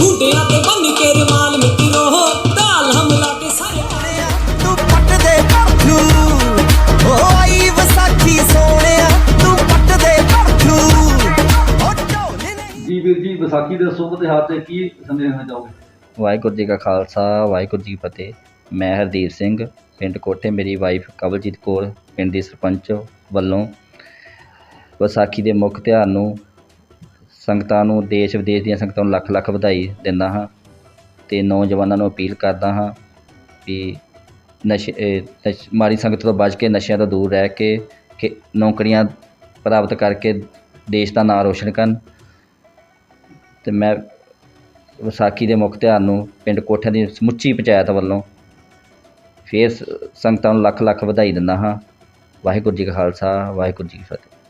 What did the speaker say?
ਹੁੰਡਿਆਂ ਤੇ ਬੰਨ ਕੇ ਰਮਾਲ ਮਿੱਤਰੋ ਢਾਲ ਹਮਲਾ ਕੇ ਸਾਰੇ ਤੂੰ ਪੱਟ ਦੇ ਪਰਥੂ ਓ ਆਈ ਵਿਸਾਖੀ ਸੋਹਣਿਆ ਤੂੰ ਪੱਟ ਦੇ ਪਰਥੂ ਓ ਢੋਲੇ ਨਹੀਂ ਜੀ ਵੀਰ ਜੀ ਵਿਸਾਖੀ ਦੇ ਸ਼ੁਭ ਤਿਉਹਾਰ ਤੇ ਕੀ ਸੰਦੇਸ਼ ਦੇਣਾ ਚਾਹੋਗੇ? ਵਾਹਿਗੁਰੂ ਜੀ ਕਾ ਖਾਲਸਾ ਵਾਹਿਗੁਰੂ ਜੀ ਕੀ ਫਤਿਹ। ਮੈਂ ਹਰਦੀਪ ਸਿੰਘ ਪਿੰਡ ਕੋਠੇ ਮੇਰੀ ਵਾਈਫ ਕਵਲਜੀਤ ਕੌਰ ਪਿੰਡ ਦੀ ਸਰਪੰਚ ਵੱਲੋਂ ਵਿਸਾਖੀ ਦੇ ਮੁੱਖ ਤਿਉਹਾਰ ਨੂੰ, ਸੰਗਤਾਂ ਨੂੰ, ਦੇਸ਼ ਵਿਦੇਸ਼ ਦੀਆਂ ਸੰਗਤਾਂ ਨੂੰ ਲੱਖ ਲੱਖ ਵਧਾਈ ਦਿੰਦਾ ਹਾਂ ਅਤੇ ਨੌਜਵਾਨਾਂ ਨੂੰ ਅਪੀਲ ਕਰਦਾ ਹਾਂ ਵੀ ਨਸ਼ੇ ਨਸ਼- ਮਾੜੀ ਸੰਗਤ ਤੋਂ ਬਚ ਕੇ ਨਸ਼ਿਆਂ ਤੋਂ ਦੂਰ ਰਹਿ ਕੇ ਕਿ ਨੌਕਰੀਆਂ ਪ੍ਰਾਪਤ ਕਰਕੇ ਦੇਸ਼ ਦਾ ਨਾਂ ਰੋਸ਼ਨ ਕਰਨ। ਅਤੇ ਮੈਂ ਵਿਸਾਖੀ ਦੇ ਮੁੱਖ ਤਿਉਹਾਰ ਨੂੰ ਪਿੰਡ ਕੋਠਿਆਂ ਦੀ ਸਮੁੱਚੀ ਪੰਚਾਇਤ ਵੱਲੋਂ ਫੇਰ ਸ- ਸੰਗਤਾਂ ਨੂੰ ਲੱਖ ਲੱਖ ਵਧਾਈ ਦਿੰਦਾ ਹਾਂ। ਵਾਹਿਗੁਰੂ ਜੀ ਕਾ ਖਾਲਸਾ, ਵਾਹਿਗੁਰੂ ਜੀ ਕੀ ਫਤਿਹ।